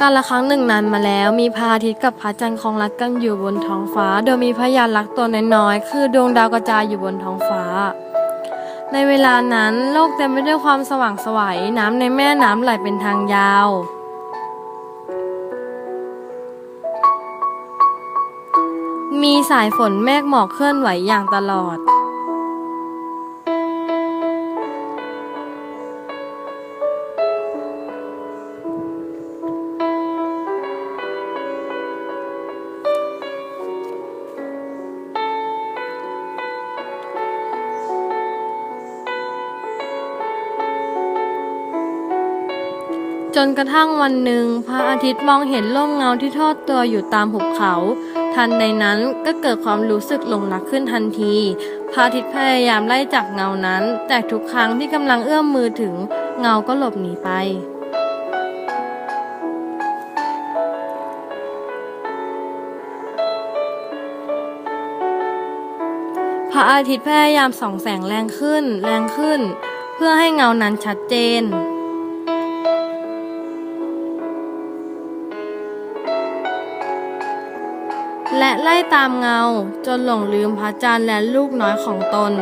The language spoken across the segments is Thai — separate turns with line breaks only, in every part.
การละครั้งหนึ่งนานมาแล้วมีพระอาทิตย์กับพระจันทร์คลองรักกันอยู่บนท้องฟ้า โดยมีพระยานรักตัวน้อยๆคือดวงดาวกระจายอยู่บนท้องฟ้า ในเวลานั้นโลกเต็มไปด้วยความสว่างไสวยน้ำในแม่น้ำไหลเป็นทางยาว มีสายฝนเมฆหมอกเคลื่อนไหวอย่างตลอด จนกระทั่งวันหนึ่งพระอาทิตย์มองเห็นร่มเงาที่ทอดตัวอยู่ตามหุบเขา ทันใดนั้นก็เกิดความรู้สึกหลงรักขึ้นทันที พระอาทิตย์พยายามไล่จับเงานั้น แต่ทุกครั้งที่กำลังเอื้อมมือถึงเงาก็หลบหนีไปพระอาทิตย์พยายามส่องแสงแรงขึ้น แรงขึ้น เพื่อให้เงานั้นชัดเจน และไล่ตามเงาจนหลงลืมพระจันทร์และลูกน้อยของตน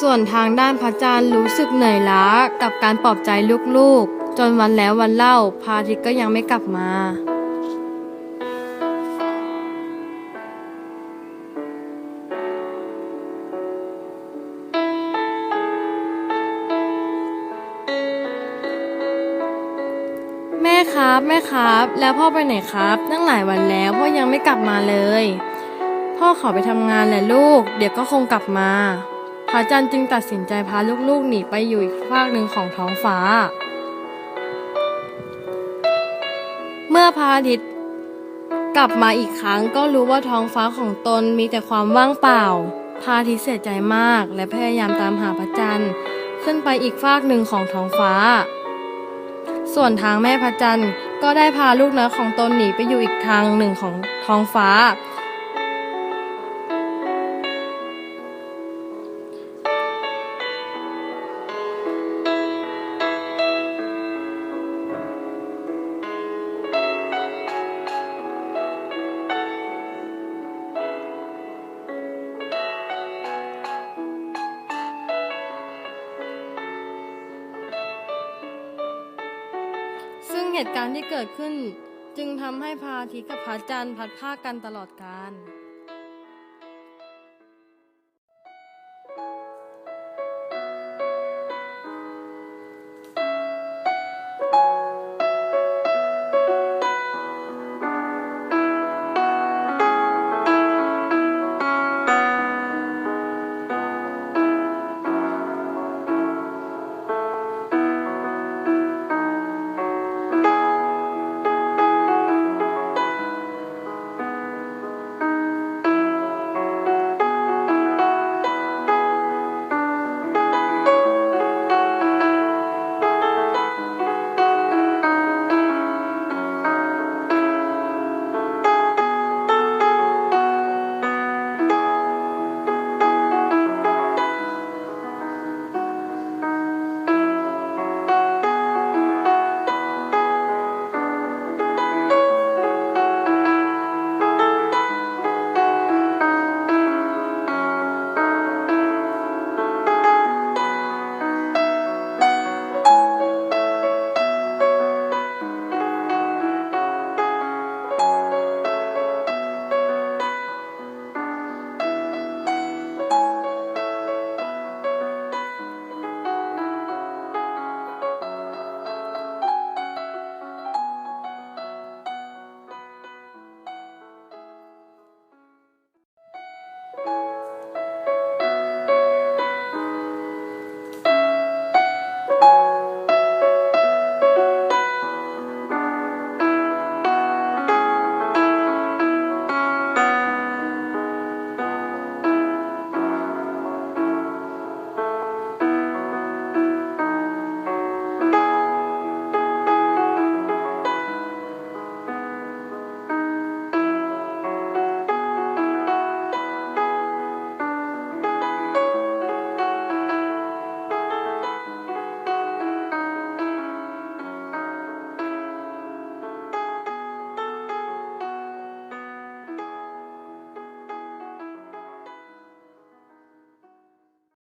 ส่วนทางด้านพระจันทร์รู้สึกเหนื่อยล้ากับการปลอบใจลูกๆ จนวันแล้ววันเล่าพระอาทิตย์ก็ยังไม่กลับมา ครับ แม่ครับ แล้วพ่อไปไหนครับตั้งหลายวันแล้วพ่อยังไม่กลับมาเลย พ่อขอไปทำงานแหละลูก เดี๋ยวก็คงกลับมาพระจันทร์จึงตัดสินใจพาลูกๆหนีไปอยู่อีกฟากหนึ่งของท้องฟ้า เมื่อพระอาทิตย์กลับมาอีกครั้งก็รู้ว่าท้องฟ้าของตนมีแต่ความว่างเปล่าพระอาทิตย์เสียใจมากและพยายามตามหาพระจันทร์ ขึ้นไปอีกฟากหนึ่งของท้องฟ้า ส่วนทางแม่พระจันทร์ก็ได้พาลูกน้อยของตนหนีไปอยู่อีกทางหนึ่งของท้องฟ้า เหตุการณ์ที่เกิดขึ้น จึงทำให้พระอาทิตย์กับพระจันทร์พัดภากกันตลอดกาล